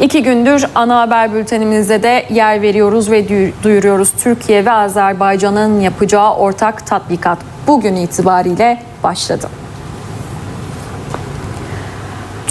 İki gündür ana haber bültenimizde de yer veriyoruz ve duy- duyuruyoruz. Türkiye ve Azerbaycan'ın yapacağı ortak tatbikat bugün itibariyle başladı.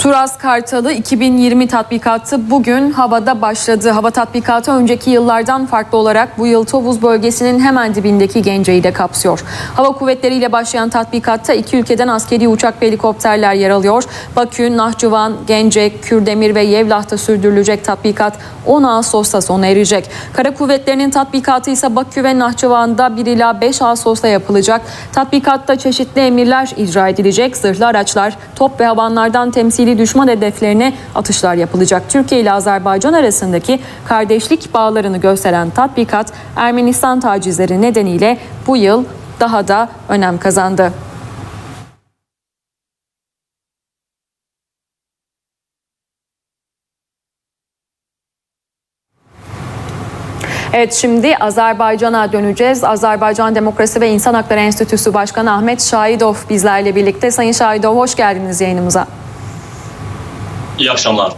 Turas Kartalı 2020 tatbikatı bugün havada başladı. Hava tatbikatı önceki yıllardan farklı olarak bu yıl Tovuz bölgesinin hemen dibindeki Gence'yi de kapsıyor. Hava kuvvetleriyle başlayan tatbikatta iki ülkeden askeri uçak ve helikopterler yer alıyor. Bakü, Nahçıvan, Gence, Kürdemir ve Yevlah'ta sürdürülecek tatbikat 10 Ağustos'ta sona erecek. Kara kuvvetlerinin tatbikatı ise Bakü ve Nahçıvan'da 1 ila 5 Ağustos'ta yapılacak. Tatbikatta çeşitli emirler icra edilecek. Zırhlı araçlar, top ve havanlardan temsili düşman hedeflerine atışlar yapılacak. Türkiye ile Azerbaycan arasındaki kardeşlik bağlarını gösteren tatbikat Ermenistan tacizleri nedeniyle bu yıl daha da önem kazandı. Evet şimdi Azerbaycan'a döneceğiz. Azerbaycan Demokrasi ve İnsan Hakları Enstitüsü Başkanı Ahmet Şahidov bizlerle birlikte. Sayın Şahidov hoş geldiniz yayınımıza. İyi akşamlar.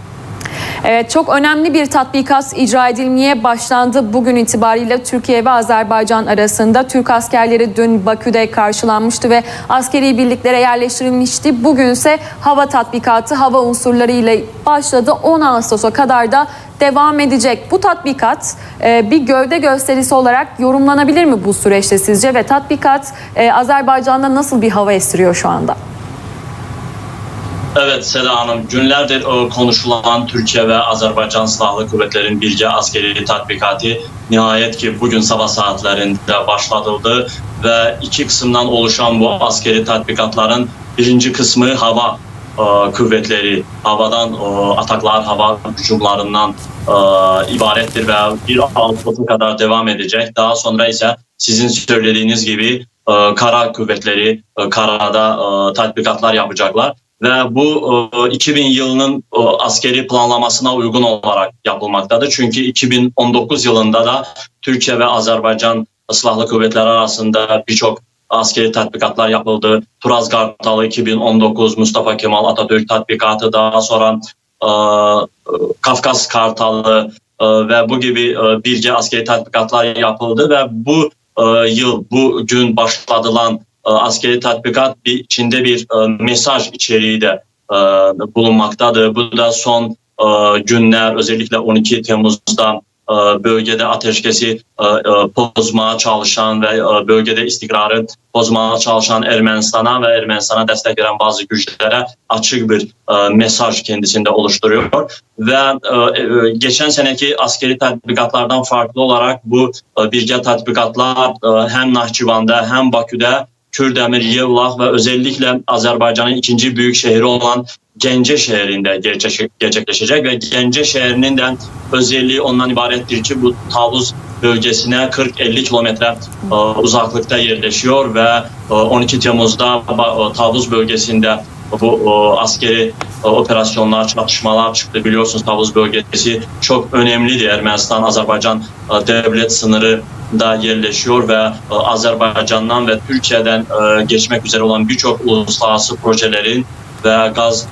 Evet çok önemli bir tatbikat icra edilmeye başlandı. Bugün itibariyle Türkiye ve Azerbaycan arasında Türk askerleri dün Bakü'de karşılanmıştı ve askeri birliklere yerleştirilmişti. Bugün ise hava tatbikatı hava unsurlarıyla başladı. 10 Ağustos'a kadar da devam edecek. Bu tatbikat e, bir gövde gösterisi olarak yorumlanabilir mi bu süreçte sizce? Ve tatbikat e, Azerbaycan'da nasıl bir hava estiriyor şu anda? Evet Seda Hanım, günlerdir e, konuşulan Türkiye ve Azerbaycan Silahlı Kuvvetleri'nin birce askeri tatbikatı nihayet ki bugün sabah saatlerinde başlatıldı ve iki kısımdan oluşan bu askeri tatbikatların birinci kısmı hava e, kuvvetleri, havadan e, ataklar, hava hücumlarından e, ibarettir ve bir Ağustos'a kadar devam edecek. Daha sonra ise sizin söylediğiniz gibi e, kara kuvvetleri e, karada e, tatbikatlar yapacaklar ve bu e, 2000 yılının e, askeri planlamasına uygun olarak yapılmaktadır. Çünkü 2019 yılında da Türkiye ve Azerbaycan Silahlı Kuvvetleri arasında birçok askeri tatbikatlar yapıldı. Turaz Kartalı 2019, Mustafa Kemal Atatürk tatbikatı daha sonra e, Kafkas Kartalı e, ve bu gibi e, birce askeri tatbikatlar yapıldı ve bu e, yıl bugün başlatılan e, askeri tatbikat bir içinde bir e, mesaj içeriği de e, bulunmaktadır. Bu da son e, günler özellikle 12 Temmuz'da e, bölgede ateşkesi e, e, bozmaya çalışan ve e, bölgede istikrarı bozmaya çalışan Ermenistan'a ve Ermenistan'a destek veren bazı güçlere açık bir e, mesaj kendisinde oluşturuyor. Ve e, e, geçen seneki askeri tatbikatlardan farklı olarak bu e, birge tatbikatlar e, hem Nahçıvan'da hem Bakü'de Kürdemir, Yevlah ve özellikle Azerbaycan'ın ikinci büyük şehri olan Gence şehrinde gerçek- gerçekleşecek ve Gence şehrinin de özelliği ondan ibarettir ki bu Tavuz bölgesine 40-50 kilometre uzaklıkta yerleşiyor ve e, 12 Temmuz'da e, Tavuz bölgesinde bu e, askeri e, operasyonlar, çatışmalar çıktı. Biliyorsunuz Tavuz bölgesi çok önemlidir. Ermenistan-Azerbaycan e, devlet sınırı da yerleşiyor ve e, Azerbaycan'dan ve Türkiye'den e, geçmek üzere olan birçok uluslararası projelerin ve gaz,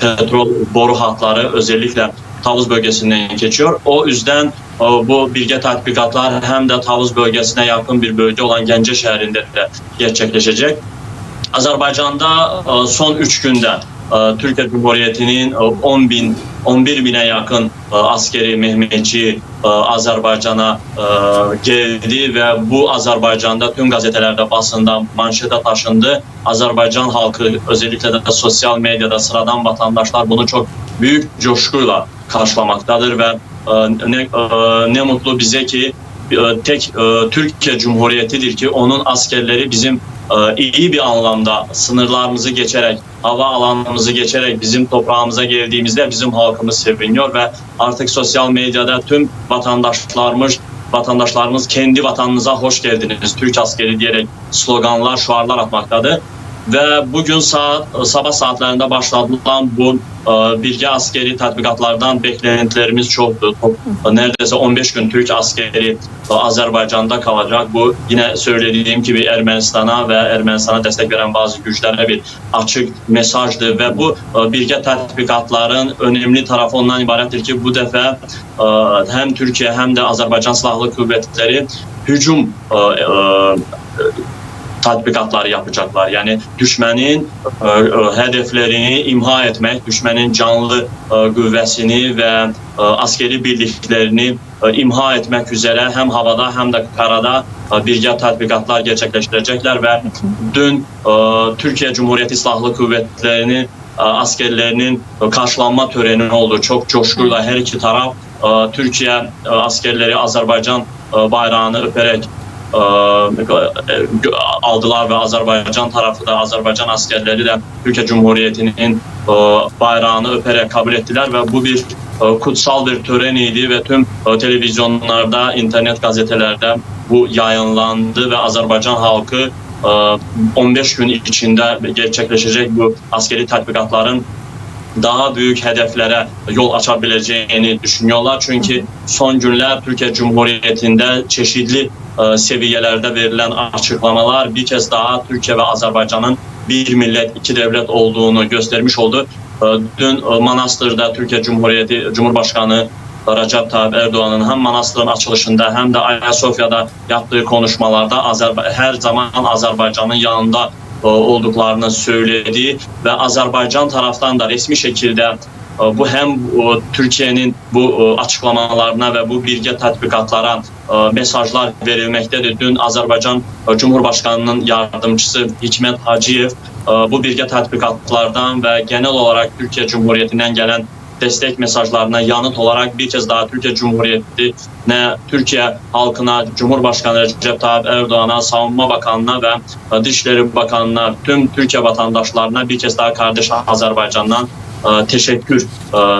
petrol boru hatları özellikle Tavuz bölgesinden geçiyor. O yüzden bu bilge tatbikatlar hem de Tavuz bölgesine yakın bir bölge olan Gence şehrinde de gerçekleşecek. Azerbaycan'da e, son 3 günde e, Türkiye Cumhuriyeti'nin e, 10 bin 11 bine yakın e, askeri Mehmetçi e, Azerbaycan'a e, geldi ve bu Azerbaycan'da tüm gazetelerde basında manşete taşındı. Azerbaycan halkı özellikle de sosyal medyada sıradan vatandaşlar bunu çok büyük coşkuyla karşılamaktadır ve e, ne, e, ne mutlu bize ki e, tek e, Türkiye Cumhuriyeti'dir ki onun askerleri bizim e, iyi bir anlamda sınırlarımızı geçerek, hava alanımızı geçerek bizim toprağımıza geldiğimizde bizim halkımız seviniyor ve artık sosyal medyada tüm vatandaşlarımız vatandaşlarımız kendi vatanınıza hoş geldiniz Türk askeri diyerek sloganlar, şuarlar atmaktadır. Ve bugün saat sabah saatlerinde başlatılan bu e, bilgi askeri tatbikatlardan beklentilerimiz çoktu. Top- Neredeyse 15 gün Türk askeri e, Azerbaycan'da kalacak. Bu yine söylediğim gibi Ermenistan'a ve Ermenistan'a destek veren bazı güçlere bir açık mesajdı ve bu e, bilgi tatbikatların önemli tarafı ondan ibarettir ki bu defa e, hem Türkiye hem de Azerbaycan Silahlı Kuvvetleri hücum e, e, tatbikatları yapacaklar. Yani düşmenin e, e, hedeflerini imha etmek, düşmenin canlı e, qüvvəsini ve e, askeri birliklerini e, imha etmek üzere hem havada hem de karada birgə tatbikatlar gerçekleştirecekler ve dün e, Türkiye Cumhuriyeti Silahlı Kuvvetleri'nin e, askerlerinin karşılanma töreni oldu. Çok coşkuyla her iki taraf Türkiye askerleri Azerbaycan bayrağını öperek aldılar ve Azerbaycan tarafı da Azerbaycan askerleri de Türkiye Cumhuriyeti'nin e, bayrağını öperek kabul ettiler ve bu bir e, kutsal bir tören idi ve tüm e, televizyonlarda, internet gazetelerde bu yayınlandı ve Azerbaycan halkı e, 15 gün içinde gerçekleşecek bu askeri tatbikatların daha büyük hedeflere yol açabileceğini düşünüyorlar. Çünkü son günler Türkiye Cumhuriyeti'nde çeşitli e, seviyelerde verilen açıklamalar bir kez daha Türkiye ve Azerbaycan'ın bir millet, iki devlet olduğunu göstermiş oldu. E, Dün e, Manastır'da Türkiye Cumhuriyeti Cumhurbaşkanı Recep Tayyip Erdoğan'ın hem Manastır'ın açılışında hem de Ayasofya'da yaptığı konuşmalarda her zaman Azerbaycan'ın yanında e, olduklarını söyledi ve Azerbaycan taraftan da resmi şekilde e, bu hem e, Türkiye'nin bu açıklamalarına ve bu bilgi tatbikatlara e, mesajlar verilmektedir. Dün Azerbaycan e, Cumhurbaşkanı'nın yardımcısı Hikmet Hacıyev e, bu bilgi tatbikatlardan ve genel olarak Türkiye Cumhuriyeti'nden gelen destek mesajlarına yanıt olarak bir kez daha Türkiye Cumhuriyeti'ne, Türkiye halkına, Cumhurbaşkanı Recep Tayyip Erdoğan'a, Savunma Bakanlığı'na ve Dışişleri Bakanlığı'na, tüm Türkiye vatandaşlarına bir kez daha kardeş Azerbaycan'dan teşekkür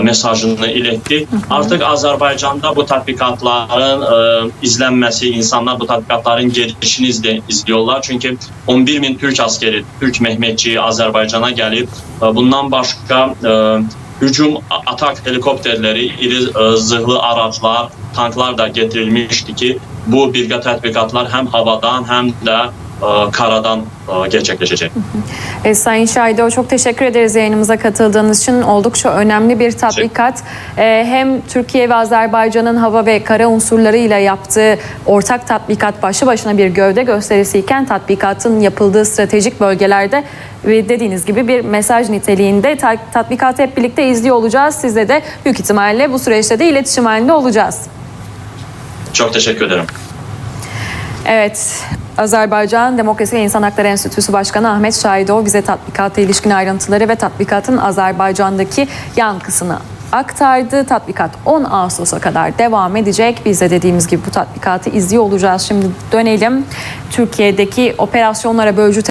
mesajını iletti. Artık Azerbaycan'da bu tatbikatların e, izlenmesi, insanlar bu tatbikatların gelişini izle, izliyorlar. Çünkü 11 bin Türk askeri, Türk Mehmetçiği Azerbaycan'a gelip e, bundan başka e, hücum atak helikopterleri, iri zırhlı araçlar, tanklar da getirilmişti ki bu birgə tatbikatlar hem havadan hem de e, karadan e, gerçekleşecek. E, Sayın Şahido çok teşekkür ederiz yayınımıza katıldığınız için. Oldukça önemli bir tatbikat. E, hem Türkiye ve Azerbaycan'ın hava ve kara unsurlarıyla yaptığı ortak tatbikat başlı başına bir gövde gösterisi iken tatbikatın yapıldığı stratejik bölgelerde ve dediğiniz gibi bir mesaj niteliğinde ta- tatbikatı hep birlikte izliyor olacağız. Sizle de büyük ihtimalle bu süreçte de iletişim halinde olacağız. Çok teşekkür ederim. Evet, Azerbaycan Demokrasi ve İnsan Hakları Enstitüsü Başkanı Ahmet Şahidov bize tatbikata ilişkin ayrıntıları ve tatbikatın Azerbaycan'daki yankısını aktardı. Tatbikat 10 Ağustos'a kadar devam edecek. Biz de dediğimiz gibi bu tatbikatı izliyor olacağız. Şimdi dönelim Türkiye'deki operasyonlara bölücü